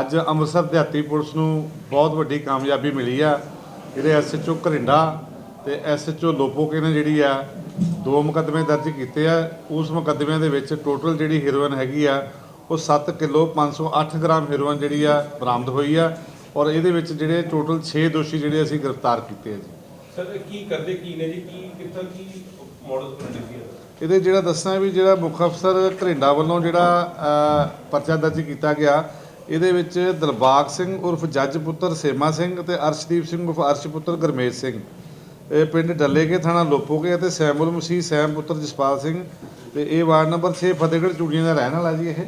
ਅੱਜ ਅੰਮ੍ਰਿਤਸਰ ਦਿਹਾਤੀ ਪੁਲਿਸ ਨੂੰ ਬਹੁਤ ਵੱਡੀ ਕਾਮਯਾਬੀ ਮਿਲੀ ਆ। ਜਿਹੜੇ ਐਸਐਚਓ ਘਰਿੰਡਾ ਤੇ ਐਸਐਚਓ ਲੋਪੋਕੇ ਨੇ ਜਿਹੜੀ ਆ ਦੋ ਮੁਕੱਦਮੇ ਦਰਜ ਕੀਤੇ ਆ। ਉਸ ਮੁਕੱਦਮਿਆਂ ਦੇ ਵਿੱਚ ਟੋਟਲ ਜਿਹੜੀ ਹੀਰੋਇਨ ਹੈਗੀ ਆ ਉਹ 7 ਕਿਲੋ 508 ਗ੍ਰਾਮ ਹੀਰੋਇਨ ਜਿਹੜੀ ਆ ਬਰਾਮਦ ਹੋਈ ਆ ਔਰ ਇਹਦੇ ਵਿੱਚ ਜਿਹੜੇ ਟੋਟਲ 6 ਦੋਸ਼ੀ ਜਿਹੜੇ ਅਸੀਂ ਗ੍ਰਿਫਤਾਰ ਕੀਤੇ ਆ ਜੀ। ਸਰ ਕੀ ਕਰਦੇ ਕੀ ਨੇ ਜੀ? ਕੀ ਕਿੱਥੋਂ ਕੀ ਮਾਡਲ ਬਣਾਉਂਦੇ ਸੀ ਇਹਦੇ ਜਿਹੜਾ ਦੱਸਣਾ ਵੀ ਜਿਹੜਾ ਮੁੱਖ ਅਫਸਰ ਘਰਿੰਡਾ ਵੱਲੋਂ ਜਿਹੜਾ ਪਰਚਾ ਦਰਜ ਕੀਤਾ ਗਿਆ ਇਹਦੇ ਵਿੱਚ ਦਿਲਬਾਗ ਸਿੰਘ ਉਰਫ ਜੱਜ ਪੁੱਤਰ ਸੇਮਾ ਸਿੰਘ ਤੇ ਅਰਸ਼ਦੀਪ ਸਿੰਘ ਉਰਫ ਅਰਸ਼ ਪੁੱਤਰ ਗਰਮੇਸ਼ ਸਿੰਘ। ਇਹ ਪਿੰਡ ਡੱਲੇਕੇ ਥਾਣਾ ਲੋਪੋਕੇ ਅਤੇ ਸੈਮੁਲ ਮਸੀਹ ਸੈਮ ਪੁੱਤਰ ਜਸਪਾਲ ਸਿੰਘ। ਤੇ ਇਹ ਵਾਰਡ ਨੰਬਰ 6 ਫਤਿਹਗੜ੍ਹ ਚੂੜੀਆਂ ਦਾ ਰਹਿਣ ਵਾਲਾ ਜੀ ਇਹ।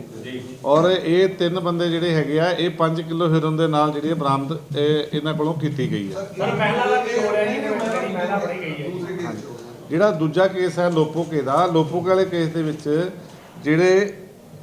ਔਰ ਇਹ ਤਿੰਨ ਬੰਦੇ ਜਿਹੜੇ ਹੈਗੇ ਆ ਇਹ 5 ਕਿਲੋ ਹੀਰੋਇਨ ਦੇ ਨਾਲ ਜਿਹੜੀ ਬਰਾਮਦ ਇਹ ਇਹਨਾਂ ਕੋਲੋਂ ਕੀਤੀ ਗਈ ਹੈ ਦਾ ਰਿਹਾ ਜੀ ਫੜੀ ਗਈ ਹੈ ਜਿਹੜਾ ਦੂਜਾ ਕੇਸ ਹੈ ਲੋਪੋਕੇ ਦਾ ਲੋਪੋਕੇ ਵਾਲੇ ਕੇਸ ਦੇ ਵਿੱਚ ਜਿਹੜੇ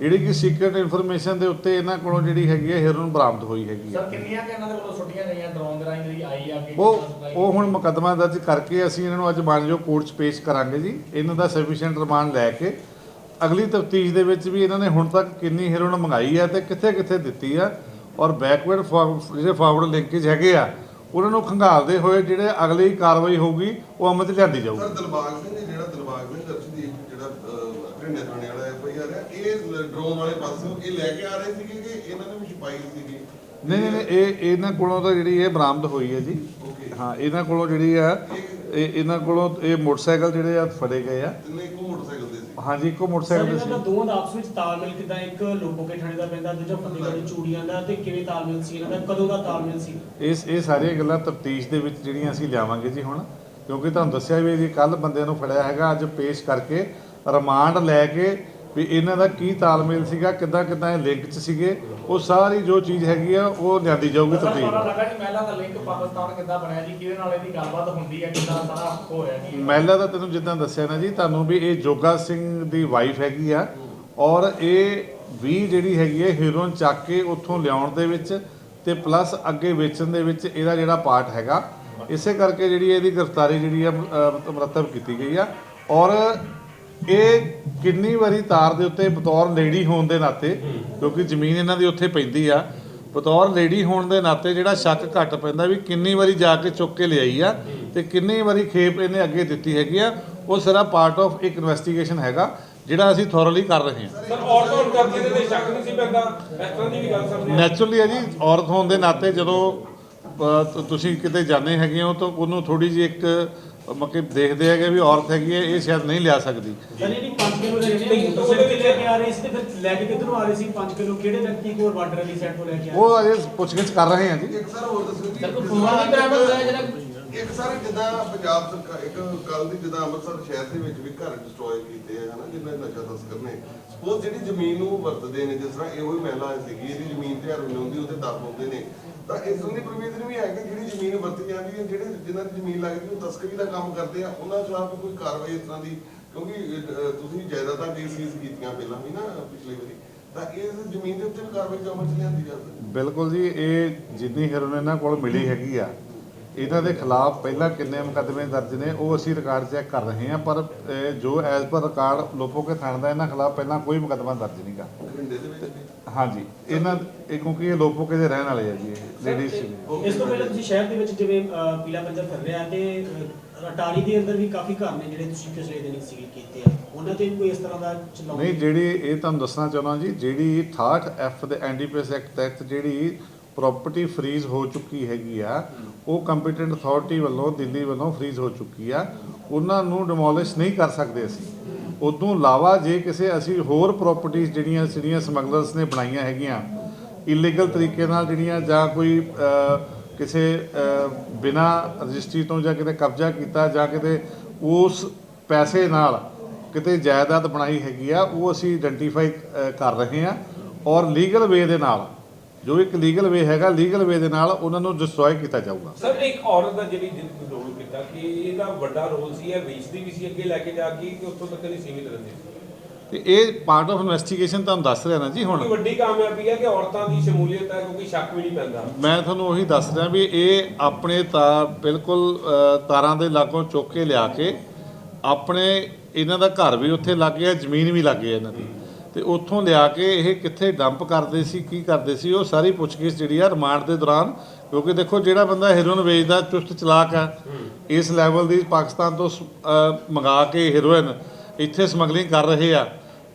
ਜਿਹੜੀ ਕਿ ਸੀਕ੍ਰੀਟ ਇਨਫੋਰਮੇਸ਼ਨ ਦੇ ਉੱਤੇ ਇਹਨਾਂ ਕੋਲੋਂ ਜਿਹੜੀ ਹੈਗੀ ਹੈ ਹੀਰੋਇਨ ਬਰਾਮਦ ਹੋਈ ਹੈਗੀ ਹੈ। ਸਰ ਕਿੰਨੀਆਂ ਕਿ ਇਹਨਾਂ ਦੇ ਵੱਲੋਂ ਛੁੱਟੀਆਂ ਗਈਆਂ ਡਰੋਨ ਦੇ ਰਾਹੀਂ ਜਿਹੜੀ ਆਈ ਆ ਕਿ ਉਹ ਉਹ ਹੁਣ ਮੁਕੱਦਮਾ ਦਰਜ ਕਰਕੇ ਅਸੀਂ ਇਹਨਾਂ ਨੂੰ ਅੱਜ ਮਾਨਯੋਗ ਕੋਰਟ 'ਚ ਪੇਸ਼ ਕਰਾਂਗੇ ਜੀ। ਇਹਨਾਂ ਦਾ ਸਫੀਸ਼ੀਐਂਟ ਰਿਮਾਂਡ ਲੈ ਕੇ। ਅਗਲੀ ਤਫਤੀਸ਼ ਦੇ ਵਿੱਚ ਵੀ ਇਹਨਾਂ ਨੇ ਹੁਣ ਤੱਕ ਕਿੰਨੀ ਹੀਰੋਇਨ ਮੰਗਾਈ ਹੈ ਤੇ ਕਿੱਥੇ ਕਿੱਥੇ ਦਿੱਤੀ ਆ ਔਰ ਬੈਕਵਰਡ ਜਿਹੜੇ ਫਾਰਵਰਡ ਲਿੰਕੇਜ ਹੈਗੇ ਆ ਉਹਨਾਂ ਨੂੰ ਖੰਗਾਲਦੇ ਹੋਏ ਜਿਹੜੇ ਅਗਲੀ ਕਾਰਵਾਈ ਹੋਊਗੀ ਉਹ ਅਮਲ 'ਚ ਲਿਆਂਦੀ ਜਾਊਗੀ। ਸਰ ਦਿਲਬਾਗ ਸਿੰਘ ਜਿਹੜਾ ਦਿਲਬਾਗ ਸਿੰਘ ਅਰਸ਼ਦੀਪ ਜਿਹੜਾ ਘਰਿੰਡੇ ਥਾਣੇ ਵਾਲਾ ਐਫ ਆਈ ਆਰ ਹੈ ਇਹ ਡਰੋਨ ਵਾਲੇ ਪਾਸੋਂ ਇਹ ਲੈ ਕੇ ਆ ਰਹੇ ਸੀਗੇ ਕਿ ਇਹਨਾਂ ਨੇ ਵੀ ਛੁਪਾਈ ਸੀਗੀ? ਨਹੀਂ ਨਹੀਂ ਨਹੀਂ, ਇਹ ਇਹਨਾਂ ਕੋਲੋਂ ਤਾਂ ਜਿਹੜੀ ਇਹ ਬਰਾਮਦ ਹੋਈ ਹੈ ਜੀ। ਓਕੇ ਹਾਂ ਇਹਨਾਂ ਕੋਲੋਂ ਜਿਹੜੀ ਆ ਇਹ ਇਹਨਾਂ ਕੋਲੋਂ ਇਹ ਮੋਟਰਸਾਈਕਲ ਜਿਹੜੇ ਆ ਫੜੇ ਗਏ ਆ। ਤਿੰਨੇ ਇੱਕੋ ਮੋਟਰਸਾਈਕਲ ਦੇ ਸੀ। ਹਾਂਜੀ ਇੱਕੋ ਮੋਟਰਸਾਈਕਲ ਤੇ ਇਹਨਾਂ ਦਾ ਸੀ। ਦੋਵਾਂ ਦਾ ਆਪਸ ਵਿੱਚ ਤਾਲਮੇਲ ਕਿਦਾਂ ਇੱਕ ਲੋਕੋਕੇ ਥਾਣੇ ਦਾ ਪੈਂਦਾ ਦੂਜਾ ਫਤਿਹਗੜ੍ਹ ਚੂੜੀਆਂ ਦਾ ਤੇ ਕਿਵੇਂ ਤਾਲਮੇਲ ਸੀ ਇਹਨਾਂ ਦਾ ਕਦੋਂ ਦਾ ਤਾਲਮੇਲ ਸੀ? ਇਸ ਇਹ ਸਾਰੀਆਂ ਗੱਲਾਂ ਤਫਤੀਸ਼ ਦੇ ਵਿੱਚ ਜਿਹੜੀਆਂ ਅਸੀਂ ਲਿਆਵਾਂਗੇ ਜੀ ਹੁਣ ਕਿਉਂਕਿ ਤੁਹਾਨੂੰ ਦੱਸਿਆ ਵੀ ਜੀ ਕੱਲ ਬੰਦੇ ਨੂੰ ਫੜਿਆ ਹੈਗਾ ਅੱਜ ਪੇਸ਼ ਕਰਕੇ ਰਿਮਾਂਡ ਲੈ ਕੇ ਵੀ ਇਹਨਾਂ ਦਾ ਕੀ ਤਾਲਮੇਲ ਸੀਗਾ ਕਿੱਦਾਂ ਕਿੱਦਾਂ ਇਹ ਲਿੰਕ 'ਚ ਸੀਗੇ ਉਹ ਸਾਰੀ ਜੋ ਚੀਜ਼ ਹੈਗੀ ਆ ਉਹ ਲਿਆਂਦੀ ਜਾਊਗੀ ਜੀ ਮਹਿਲਾ ਦਾ ਲਿੰਕ ਪਾਕਿਸਤਾਨ ਕਿੱਦਾਂ ਬਣਿਆ ਜੀ ਕਿਹਦੇ ਨਾਲ ਇਹਦੀ ਗੱਲਬਾਤ ਹੁੰਦੀ ਹੈ ਕਿੱਦਾਂ ਸਾਰਾ ਹੋ ਰਿਹਾ ਜੀ ਮਹਿਲਾ ਦਾ ਤੈਨੂੰ ਜਿੱਦਾਂ ਦੱਸਿਆ ਨਾ ਜੀ ਤੁਹਾਨੂੰ ਵੀ ਇਹ ਜੋਗਾ ਸਿੰਘ ਦੀ ਵਾਈਫ ਹੈਗੀ ਆ ਔਰ ਇਹ ਵੀ ਜਿਹੜੀ ਹੈਗੀ ਹੈ ਹੀਰੋਇਨ ਚੱਕ ਕੇ ਉੱਥੋਂ ਲਿਆਉਣ ਦੇ ਵਿੱਚ ਤੇ ਪਲੱਸ ਅੱਗੇ ਵੇਚਣ ਦੇ ਵਿੱਚ ਇਹਦਾ ਜਿਹੜਾ ਪਾਰਟ ਹੈਗਾ ਇਸੇ ਕਰਕੇ ਜਿਹੜੀ ਇਹਦੀ ਗ੍ਰਿਫਤਾਰੀ ਜਿਹੜੀ ਆ ਮੁਰੱਤਬ ਕੀਤੀ ਗਈ ਆ ਔਰ ਇਹ ਕਿੰਨੀ ਵਾਰੀ ਤਾਰ ਦੇ ਉੱਤੇ ਬਤੌਰ ਲੇਡੀ ਹੋਣ ਦੇ ਨਾਤੇ ਕਿਉਂਕਿ ਜ਼ਮੀਨ ਇਹਨਾਂ ਦੀ ਉੱਥੇ ਪੈਂਦੀ ਆ ਬਤੌਰ ਲੇਡੀ ਹੋਣ ਦੇ ਨਾਤੇ ਜਿਹੜਾ ਸ਼ੱਕ ਘੱਟ ਪੈਂਦਾ ਵੀ ਕਿੰਨੀ ਵਾਰੀ ਜਾ ਕੇ ਚੁੱਕ ਕੇ ਲਿਆਈ ਆ ਤੇ ਕਿੰਨੀ ਵਾਰੀ ਖੇਪ ਇਹਨੇ ਅੱਗੇ ਦਿੱਤੀ ਹੈਗੀ ਆ ਉਹ ਸਾਰਾ ਪਾਰਟ ਆਫ ਇੱਕ ਇਨਵੈਸਟੀਗੇਸ਼ਨ ਹੈਗਾ ਜਿਹੜਾ ਅਸੀਂ ਥੋਰਲੀ ਕਰ ਰਹੇ ਹਾਂ। ਸਰ ਔਰਤਾਂ ਨੂੰ ਕਰਦੀ ਦੇ ਤੇ ਸ਼ੱਕ ਨਹੀਂ ਸੀ ਪੈਂਦਾ? ਇਸ ਤਰ੍ਹਾਂ ਦੀ ਵੀ ਗੱਲ ਆਈ। ਨੈਚੁਰਲੀ ਹੈ ਜੀ ਔਰਤ ਹੋਣ ਦੇ ਨਾਤੇ ਜਦੋਂ ਤੁਸੀਂ ਕਿਤੇ ਜਾਂਦੇ ਹੈਗੇ ਹੋ ਤਾਂ ਉਹਨੂੰ ਥੋੜੀ ਜਿਹੀ ਇੱਕ ਮਤਲਬ ਦੇਖਦੇ ਹੈਗੇ ਵੀ ਔਰਤ ਹੈਗੀ ਹੈ ਇਹ ਸ਼ਾਇਦ ਨਹੀਂ ਲਿਆ ਸਕਦੀ। ਸਰ ਜਿਹੜੀ 5 ਕਿਲੋ ਦੇ ਜਿਹੜੇ ਲੈ ਕੇ ਆ ਰਹੇ ਸੀ ਤੇ ਫਿਰ ਲੈ ਕੇ ਕਿੱਧਰੋਂ ਆ ਰਹੇ ਸੀ? 5 ਕਿਲੋ ਕਿਹੜੇ ਵਿਅਕਤੀ ਕੋਲ ਬਾਰਡਰ ਵਾਲੀ ਸਾਈਡ ਤੋਂ ਲੈ ਕੇ ਆ ਰਹੇ ਉਹ ਅਜੇ ਪੁੱਛਗਿੱਛ ਕਰ ਰਹੇ ਹਾਂ ਜੀ। ਇੱਕ ਸਰ ਹੋਰ ਦੱਸੋ ਜੀ। ਸਰ ਕੋਈ ਫੋਨ ਵੀ ਬਰਾਮਦ ਹੋਇਆ ਜਿਹੜਾ? ਇੱਕ ਸਰ ਜਿੱਦਾਂ ਪੰਜਾਬ ਸਰਕਾਰ ਇੱਕ ਕੱਲ ਦੀ ਜਿੱਦਾਂ ਅੰਮ੍ਰਿਤਸਰ ਸ਼ਹਿਰ ਦੇ ਵਿੱਚ ਵੀ ਘਰ ਡਿਸਟਰੋਏ ਕੀਤੇ ਆ ਹਨਾ ਜਿੰਨਾ ਨਸ਼ਾ ਤਸਕਰ ਨੇ। ਸਪੋਜ਼ ਜਿਹੜੀ ਜ਼ਮੀਨ ਨੂੰ ਵਰਤਦੇ ਨੇ ਜਿਸ ਤਰ੍ਹਾਂ ਇਹੋ ਹੀ ਮਹਿਲਾ ਸੀਗੀ ਇਹਦੀ ਜ਼ਮੀਨ ਤੇ ਹਰ ਹੁੰਦੀ ਉਹਦੇ ਦਰ ਹੁੰਦੇ ਨੇ। ਤਾਂ ਇਸ ਦੀ ਪ੍ਰੋਵੀਜ਼ਨ ਵੀ ਹੈ ਕਿ ਜਿਹੜੀ ਜਾਂਦੀ ਹੈ ਜਿਹੜੇ ਜਿਨ੍ਹਾਂ ਦੀ ਜ਼ਮੀਨ ਲੱਗਦੀ ਉਹ ਤਸਕਰੀ ਦਾ ਕੰਮ ਕਰਦੇ ਆ ਉਹਨਾਂ ਖਿਲਾਫ ਕੋਈ ਕਾਰਵਾਈ ਇਸ ਤਰ੍ਹਾਂ ਦੀ ਕਿਉਂਕਿ ਤੁਸੀਂ ਜਾਇਦਾਦਾਂ ਦੀ ਸੀਜ਼ ਕੀਤੀਆਂ ਪਹਿਲਾਂ ਵੀ ਨਾ ਪਿਛਲੀ ਵਾਰੀ ਤਾਂ ਇਸ ਜ਼ਮੀਨ ਦੇ ਉੱਤੇ ਵੀ ਕਾਰਵਾਈ ਅਮਲ ਚ ਲਿਆਂਦੀ ਜਾ ਸਕਦੀ ਬਿਲਕੁਲ ਜੀ ਇਹ ਜਿੰਨੀ ਹੀਰੋਇਨ ਇਹਨਾਂ ਕੋਲ ਮਿਲੀ ਹੈਗੀ ਆ ਇਹਨਾਂ ਦੇ ਖਿਲਾਫ ਪਹਿਲਾਂ ਕਿੰਨੇ ਮੁਕੱਦਮੇ ਦਰਜ ਨੇ ਉਹ ਅਸੀਂ ਰਿਕਾਰਡ ਚੈੱਕ ਕਰ ਰਹੇ ਹਾਂ ਪਰ ਜੋ ਐਜ਼ ਪਰ ਰਿਕਾਰਡ ਲੋਪੋਕੇ ਥਾਣੇ ਦਾ ਇਹਨਾਂ ਖਿਲਾਫ ਪਹਿਲਾਂ ਕੋਈ ਮੁਕੱਦਮਾ ਦਰਜ ਵਿੱਚ ਵੀ ਹਾਂਜੀ। ਇਹਨਾਂ ਇਹ ਕਿਉਂਕਿ ਇਹ ਲੋਪੋਕੇ ਦੇ ਰਹਿਣ ਵਾਲੇ ਆ ਜੀ ਇਹ ਲੇਡੀਜ਼ ਇਸ ਤੋਂ ਪਹਿਲਾਂ ਤੁਸੀਂ ਸ਼ਹਿਰ ਦੇ ਵਿੱਚ ਜਿਵੇਂ ਪੀਲਾ ਪੰਜਾ ਫਿਰ ਰਿਹਾ ਤੇ ਅਟਾਰੀ ਦੇ ਅੰਦਰ ਵੀ ਕਾਫੀ ਘਰ ਨੇ ਜਿਹੜੇ ਤੁਸੀਂ ਪਿਛਲੇ ਦਿਨ ਸੀਲ ਕੀਤੇ ਆ। ਉਹਨਾਂ ਤੇ ਵੀ ਕੋਈ ਇਸ ਤਰ੍ਹਾਂ ਦਾ ਚਲਾਉ ਨਹੀਂ ਜਿਹੜੀ ਇਹ ਤੁਹਾਨੂੰ ਦੱਸਣਾ ਚਾਹੁੰਦਾ ਜੀ ਜਿਹੜੀ 68 ਐਫ ਦੇ ਐਨਡੀਪੀਐਸ ਐਕਟ ਤਹਿਤ ਜਿਹੜੀ ਪ੍ਰਾਪਰਟੀ ਫਰੀਜ਼ ਹੋ ਚੁੱਕੀ ਹੈਗੀ ਆ ਉਹ ਕੰਪੀਟੈਂਟ ਅਥਾਰਟੀ ਵੱਲੋਂ ਦਿੱਲੀ ਵੱਲੋਂ ਫਰੀਜ਼ ਹੋ ਚੁੱਕੀ ਆ। ਉਹਨਾਂ ਨੂੰ ਡਿਮੋਲਿਸ਼ ਨਹੀਂ ਕਰ ਸਕਦੇ ਅਸੀਂ। ਉਦੋਂ ਇਲਾਵਾ ਜੇ ਕਿਸੇ ਅਸੀਂ ਹੋਰ ਪ੍ਰਾਪਰਟੀਆਂ ਜਿਹੜੀਆਂ ਜਿਹੜੀਆਂ ਸਮਗਲਰਸ ਨੇ ਬਣਾਈਆਂ ਹੈਗੀਆਂ ਇਲੀਗਲ ਤਰੀਕੇ ਨਾਲ ਜਿਹੜੀਆਂ ਜਾਂ ਕੋਈ ਕਿਸੇ ਬਿਨਾ ਰਜਿਸਟਰੀ ਤੋਂ ਜਾਂ ਕਿਤੇ ਕਬਜ਼ਾ ਕੀਤਾ ਜਾਂ ਕਿਤੇ ਉਸ ਪੈਸੇ ਨਾਲ ਕਿਤੇ ਜਾਇਦਾਦ ਬਣਾਈ ਹੈਗੀ ਆ, ਉਹ ਅਸੀਂ ਆਇਡੈਂਟੀਫਾਈ ਕਰ ਰਹੇ ਹਾਂ ਔਰ ਲੀਗਲ ਵੇ ਦੇ ਨਾਲ ਜੋ ਇੱਕ ਲੀਗਲ ਵੇ ਹੈਗਾ ਲੀਗਲ ਵੇ ਦੇ ਨਾਲ ਉਹਨਾਂ ਨੂੰ ਡਿਸਟਰੋਏ ਕੀਤਾ ਜਾਊਗਾ। ਸਰ ਇੱਕ ਔਰਤ ਦਾ ਜਿਹੜੀ ਰੋਲ ਕੀਤਾ ਕਿ ਇਹਦਾ ਵੱਡਾ ਰੋਲ ਸੀ ਇਹ ਵੇਚਦੀ ਵੀ ਸੀ ਅੱਗੇ ਲੈ ਕੇ ਜਾ ਕੇ ਕਿ ਉੱਥੋਂ ਤੱਕ ਨਹੀਂ ਸੀਮਿਤ ਰਹਿੰਦੀ। ਸੀ ਤੇ ਇਹ ਪਾਰਟ ਆਫ ਇਨਵੈਸਟੀਗੇਸ਼ਨ ਤੁਹਾਨੂੰ ਦੱਸ ਰਿਹਾ ਨਾ ਜੀ ਹੁਣ। ਵੱਡੀ ਕਾਮਯਾਬੀ ਹੈ ਕਿ ਔਰਤਾਂ ਦੀ ਸ਼ਮੂਲੀਅਤ ਹੈ ਕਿਉਂਕਿ ਸ਼ੱਕ ਵੀ ਨਹੀਂ ਪੈਂਦਾ। ਮੈਂ ਤੁਹਾਨੂੰ ਉਹੀ ਦੱਸ ਰਿਹਾ ਵੀ ਇਹ ਆਪਣੇ ਤਾਰ ਬਿਲਕੁਲ ਤਾਰਾਂ ਦੇ ਲਾਗੋਂ ਚੁੱਕ ਕੇ ਲਿਆ ਕੇ ਆਪਣੇ ਇਹਨਾਂ ਦਾ ਘਰ ਵੀ ਉੱਥੇ ਲੱਗ ਗਿਆ ਜ਼ਮੀਨ ਵੀ ਲੱਗ ਗਈ ਇਹਨਾਂ ਦੀ। ਤੇ ਉੱਥੋਂ ਲਿਆ ਕੇ ਇਹ ਕਿੱਥੇ ਡੰਪ ਕਰਦੇ ਸੀ ਕੀ ਕਰਦੇ ਸੀ ਉਹ ਸਾਰੀ ਪੁੱਛਗਿੱਛ ਜਿਹੜੀ ਆ ਰਿਮਾਂਡ ਦੇ ਦੌਰਾਨ ਕਿਉਂਕਿ ਦੇਖੋ ਜਿਹੜਾ ਬੰਦਾ ਹੈਰੋਇਨ ਵੇਚਦਾ ਚੁਸਤ ਚਲਾਕ ਆ ਇਸ ਲੈਵਲ ਦੀ ਪਾਕਿਸਤਾਨ ਤੋਂ ਮੰਗਾ ਕੇ ਹੈਰੋਇਨ ਇੱਥੇ ਸਮਗਲਿੰਗ ਕਰ ਰਹੇ ਆ।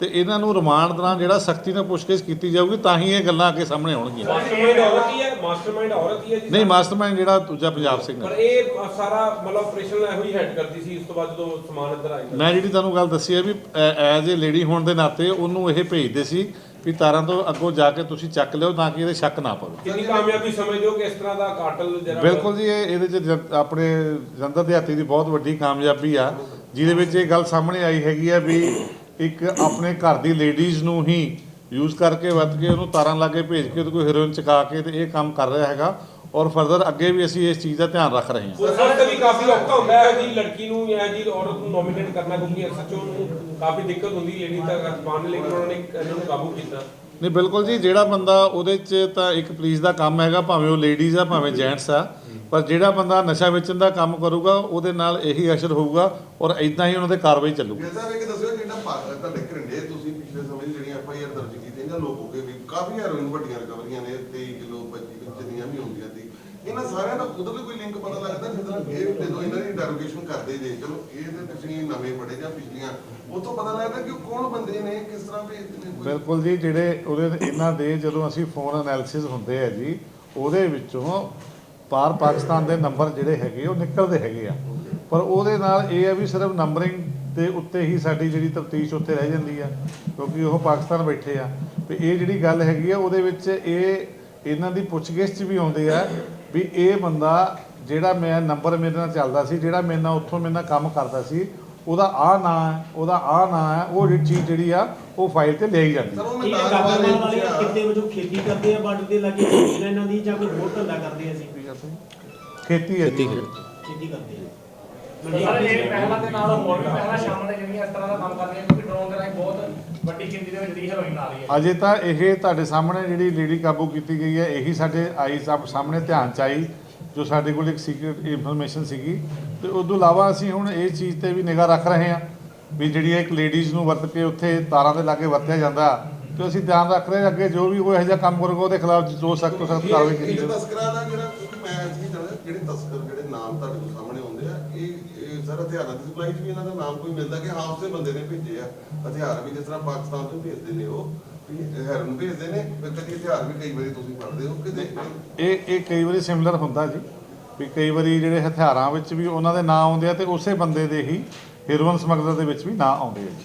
ਤੇ ਇਹਨਾਂ ਨੂੰ ਰਿਮਾਂਡ ਦੌਰਾਨ ਜਿਹੜਾ ਸਖਤੀ ਨਾਲ ਪੁੱਛਗਿੱਛ ਕੀਤੀ ਜਾਊਗੀ ਤਾਂ ਹੀ ਇਹ ਗੱਲਾਂ ਅੱਗੇ ਸਾਹਮਣੇ ਆਉਣਗੀਆਂ। ਮਾਸਟਰਮਾਈਂਡ ਔਰਤ ਹੀ ਹੈ? ਮਾਸਟਰਮਾਈਂਡ ਔਰਤ ਹੀ ਹੈ ਜੀ? ਨਹੀਂ ਮਾਸਟਰਮਾਈਂਡ ਜਿਹੜਾ ਦੂਜਾ ਪੰਜਾਬ ਸਿੰਘ ਪਰ ਹੈ ਇਹ ਸਾਰਾ ਮਤਲਬ ਆਪਰੇਸ਼ਨ ਇਹੋ ਹੀ ਹੈਡ ਕਰਦੀ ਸੀ ਉਸ ਤੋਂ ਬਾਅਦ ਜਦੋਂ ਸਮਾਨ ਅੰਦਰ ਆਇਆ। ਮੈਂ ਜਿਹੜੀ ਤੁਹਾਨੂੰ ਗੱਲ ਦੱਸੀ ਹੈ ਵੀ ਐਜ਼ ਏ ਲੇਡੀ ਹੋਣ ਦੇ ਨਾਤੇ ਉਹਨੂੰ ਇਹ ਭੇਜਦੇ ਸੀ ਵੀ ਤਾਰਾਂ ਤੋਂ ਅੱਗੋਂ ਜਾ ਕੇ ਤੁਸੀਂ ਚੱਕ ਲਿਓ ਤਾਂ ਕਿ ਇਹਦੇ ਸ਼ੱਕ ਨਾ ਪਵੇ। ਕਿੰਨੀ ਕਾਮਯਾਬੀ ਸਮਝਦੇ ਹੋ ਕਿ ਇਸ ਤਰ੍ਹਾਂ ਦਾ ਕਾਟਲ ਜਿਹੜਾ ਬਿਲਕੁਲ ਜੀ ਇਹ ਇਹਦੇ ਚ ਜਨ- ਆਪਣੇ ਜਨਤਾ ਦਿਹਾਤੀ ਦੀ ਬਹੁਤ ਵੱਡੀ ਕਾਮਯਾਬੀ ਆ ਜਿਹਦੇ ਵਿੱਚ ਇਹ ਗੱਲ ਸਾਹਮਣੇ ਆਈ ਹੈਗੀ ਆ ਵੀ ਇੱਕ ਆਪਣੇ ਘਰ ਦੀ ਲੇਡੀਜ਼ ਨੂੰ ਹੀ ਯੂਜ਼ ਕਰਕੇ ਵਰਤ ਕੇ ਉਹਨੂੰ ਤਾਰਾਂ ਲਾ ਕੇ ਭੇਜ ਕੇ ਉਹਦੇ ਕੋਈ ਹੀਰੋਇਨ ਚਕਾ ਕੇ ਤੇ ਇਹ ਕੰਮ ਕਰ ਰਿਹਾ ਹੈਗਾ। ਔਰ ਫਰਦਰ ਅੱਗੇ ਵੀ ਅਸੀਂ ਇਸ ਚੀਜ਼ ਦਾ ਧਿਆਨ ਰੱਖ ਰਹੇ ਹਾਂ। ਵਕਤ ਵੀ ਕਾਫੀ ਔਖਾ ਹੁੰਦਾ ਹੈ ਜੀ ਲੜਕੀ ਨੂੰ ਜਾਂ ਜੀ ਔਰਤ ਨੂੰ ਨੋਮੀਨੇਟ ਕਰਨਾ ਕਿਉਂਕਿ ਐਸਐਚਓ ਨੂੰ ਕਾਫੀ ਦਿੱਕਤ ਹੁੰਦੀ ਲੇਡੀ ਤੱਕ ਪਾਉਣ ਲਈ ਲੇਕਿਨ ਉਹਨਾਂ ਨੇ ਇਹਨਾਂ ਨੂੰ ਕਾਬੂ ਕੀਤਾ। ਨਹੀਂ ਬਿਲਕੁਲ ਜੀ ਜਿਹੜਾ ਬੰਦਾ ਉਹਦੇ 'ਚ ਤਾਂ ਇੱਕ ਪੁਲਿਸ ਦਾ ਕੰਮ ਹੈਗਾ ਭਾਵੇਂ ਉਹ ਲੇਡੀਜ਼ ਆ ਭਾਵੇਂ ਜੈਂਟਸ ਆ ਪਰ ਜਿਹੜਾ ਬੰਦਾ ਨਸ਼ਾ ਵੇਚਣ ਦਾ ਕੰਮ ਕਰੂਗਾ ਉਹਦੇ ਨਾਲ ਇਹੀ ਅਸਰ ਹੋਊਗਾ ਔਰ ਇਦਾਂ ਹੀ ਉਹਨਾਂ ਦੇ ਕਾਰਵਾਈ ਚੱਲੂਗੀ। ਇਹ ਜਿਹੜਾ ਪਾ- ਤੁਹਾਡੇ ਘਰਿੰਡੇ ਤੁਸੀਂ ਪਿਛਲੇ ਸਮੇਂ 'ਚ ਜਿਹੜੀਆਂ ਐਫ ਆਈ ਆਰ ਦਰਜ ਕੀਤੀਆਂ ਜਾਂ ਲੋਕ ਹੋ ਗਏ ਵੀ ਕਾਫੀ ਹੈਰੋਇਨ ਵੱਡੀਆਂ ਰਿਕਵਰੀਆਂ ਨੇ 23 ਕਿਲੋ 25 ਕਿਲੋ ਜਿੰਨੀਆਂ ਵੀ ਹੁੰਦੀਆਂ ਸੀ ਇਹਨਾਂ ਸਾਰਿਆਂ ਦਾ ਉਧਰ ਕੋਈ ਲਿੰਕ ਪਤਾ ਲੱਗਦਾ ਜਦੋਂ ਇਹ ਜਦੋਂ ਇਹਨਾਂ ਦੀ ਇੰਟਰੋਗੇਸ਼ਨ ਕਰਦੇ ਜੇ, ਚਲੋ ਇਹ ਤੇ ਤੁਸੀਂ ਨਵੇਂ ਪੜੇ ਜਾਂ ਪਿਛਲੀਆਂ ਉਹ ਤੋਂ ਪਤਾ ਲੱਗਦਾ ਕਿ ਕੌਣ ਬੰਦੇ ਨੇ, ਕਿਸ ਤਰ੍ਹਾਂ ਭੇਜਦੇ ਨੇ। ਬਿਲਕੁਲ ਜੀ, ਜਿਹੜੇ ਉਹਦੇ ਇਹਨਾਂ ਦੇ ਜਦੋਂ ਅਸੀਂ ਫੋਨ ਐਨਾਲਿਸਿਸ ਹੁੰਦੇ ਆ ਜੀ, ਉਹਦੇ ਵਿੱਚੋਂ ਪਾਰ ਪਾਕਿਸਤਾਨ ਦੇ ਨੰਬਰ ਜਿਹੜੇ ਹੈਗੇ ਉਹ ਨਿਕਲਦੇ ਹੈਗੇ ਆ। ਪਰ ਉਹਦੇ ਨਾਲ ਇਹ ਆ ਵੀ ਸਿਰਫ ਨੰਬਰਿੰਗ ਦੇ ਉੱਤੇ ਹੀ ਸਾਡੀ ਜਿਹੜੀ ਤਫਤੀਸ਼ ਉੱਥੇ ਰਹਿ ਜਾਂਦੀ ਆ, ਕਿਉਂਕਿ ਉਹ ਪਾਕਿਸਤਾਨ ਬੈਠੇ ਆ। ਤੇ ਇਹ ਜਿਹੜੀ ਗੱਲ ਹੈਗੀ ਆ, ਉਹਦੇ ਵਿੱਚ ਇਹ, ਇਹਨਾਂ ਦੀ ਪੁੱਛਗਿੱਛ 'ਚ ਵੀ ਆਉਂਦੇ ਆ ਵੀ ਇਹ ਬੰਦਾ ਜਿਹੜਾ ਮੈਂ ਨੰਬਰ ਮੇਰੇ ਨਾਲ ਚੱਲਦਾ ਸੀ ਜਿਹੜਾ ਮੇਰੇ ਨਾਲ ਉੱਥੋਂ ਮੇਰੇ ਨਾਲ ਕੰਮ ਕਰਦਾ ਸੀ ਉਹਦਾ ਆ ਨਾਂ ਹੈ ਉਹਦਾ ਆ ਨਾਂ ਹੈ ਉਹ ਜਿਹੜੀ ਚੀਜ਼ ਜਿਹੜੀ ਆ ਉਹ ਫਾਈਲ ਤੇ ਲਈ ਜਾਂਦੀ ਸਰ ਹੈ ਉਹ ਮੈਂ ਇਹ ਤਾਂ ਕਾਬਲ ਸਵਾਲ ਇਹ ਵਾਲੇ ਪੁੱਛਿਆ। ਕਿਤੇ ਵਜੋਂ ਖੇਤੀ ਕਰਦੇ ਆ ਬਾਰਡਰ ਦੇ ਲਾਗੇ ਇਹਨਾਂ ਦੀ ਜਾਂ ਕੋਈ ਹੋਰ ਧੰਦਾ ਕਰਦੇ ਆ ਅਸੀਂ? ਖੇਤੀ ਹੈ ਜੀ। ਖੇਤੀ ਕਰਦੇ ਆ। ਸਰ ਇਹ ਪਹਿਲਾਂ ਦੇ ਨਾਲ ਹੋਰ ਵੀ ਪਹਿਲਾਂ ਸ਼ਾਮਲ ਨੇ ਜਿਹੜੀਆਂ ਇਸ ਤਰ੍ਹਾਂ ਦਾ ਕੰਮ ਕਰਦੀਆਂ ਕਿਉਂਕਿ ਡਰੋਨ ਦੇ ਰਾਹੀਂ ਬਹੁਤ ਵੱਡੀ ਗਿਣਤੀ ਦੇ ਵਿੱਚ ਜਿਹੜੀ ਹੈਰੋਇਨ ਆ ਰਹੀ ਹੈ। ਅਜੇ ਤਾਂ ਇਹ ਤੁਹਾਡੇ ਸਾਹਮਣੇ ਜਿਹੜੀ ਲੇਡੀ ਕਾਬੂ ਕੀਤੀ ਗਈ ਹੈ ਇਹੀ ਸਾਡੇ ਆਈ ਸਭ ਸਾਹਮਣੇ ਧਿਆਨ ਚ ਆਈ ਜੋ ਸਾਡੇ ਕੋਲ ਇੱਕ ਸੀਕ੍ਰੀਟ ਇਨਫੋਰਮੇਸ਼ਨ ਸੀਗੀ। ਤੇ ਉਸ ਤੋਂ ਇਲਾਵਾ ਅਸੀਂ ਹੁਣ ਇਹ ਚੀਜ਼ ਤੇ ਵੀ ਨਿਗਾਹ ਰੱਖ ਰਹੇ ਹਾਂ ਵੀ ਜਿਹੜੀ ਇੱਕ ਲੇਡੀਜ਼ ਨੂੰ ਵਰਤ ਕੇ ਉੱਥੇ ਤਾਰਾਂ ਦੇ ਲਾਗੇ ਵਰਤਿਆ ਜਾਂਦਾ ਤੇ ਅਸੀਂ ਧਿਆਨ ਰੱਖ ਰਹੇ ਹਾਂ ਅੱਗੇ ਜੋ ਵੀ ਕੋਈ ਇਹੋ ਜਿਹਾ ਕੰਮ ਕਰੂਗਾ ਉਹਦੇ ਖਿਲਾਫ ਜੋ ਸਖਤ ਤੋਂ ਸਖਤ ਕਾਰਵਾਈ ਕੀਤੀ ਜਾਵੇ। ਤਸਕਰਾਂ ਦਾ ਜਿਹੜਾ ਜਾਣਦਾ ਜਿਹੜੇ ਤਸਕਰ ਜਿਹੜੇ ਨਾਮ ਤੁਹਾਡੇ ਸਾਹਮਣੇ ਸਾਰਾ ਹਥਿਆਰਾਂ ਦੀ ਸਪਲਾਈ 'ਚ ਵੀ ਇਹਨਾਂ ਦਾ ਨਾਮ ਕੋਈ ਮਿਲਦਾ ਕਿ ਹਾਂ, ਉਸੇ ਬੰਦੇ ਨੇ ਭੇਜੇ ਆ। ਹਥਿਆਰ ਵੀ ਜਿਸ ਤਰ੍ਹਾਂ ਪਾਕਿਸਤਾਨ ਤੋਂ ਭੇਜਦੇ ਨੇ ਉਹ ਹੈਰਨ ਭੇਜਦੇ ਨੇ ਕਦੀ ਹਥਿਆਰ ਵੀ ਕਈ ਵਾਰੀ ਤੁਸੀਂ ਫੜਦੇ ਹੋ ਕਿ ਇਹ ਇਹ ਕਈ ਵਾਰੀ ਸਿਮਿਲਰ ਹੁੰਦਾ ਜੀ, ਵੀ ਕਈ ਵਾਰੀ ਜਿਹੜੇ ਹਥਿਆਰਾਂ ਵਿੱਚ ਵੀ ਉਹਨਾਂ ਦੇ ਨਾਂ ਆਉਂਦੇ ਆ ਤੇ ਉਸੇ ਬੰਦੇ ਦੇ ਹੀ ਹੀਰੋਇਨ ਸਮਗਲਰ ਦੇ ਵਿੱਚ ਵੀ ਨਾਂ ਆਉਂਦੇ ਆ ਜੀ।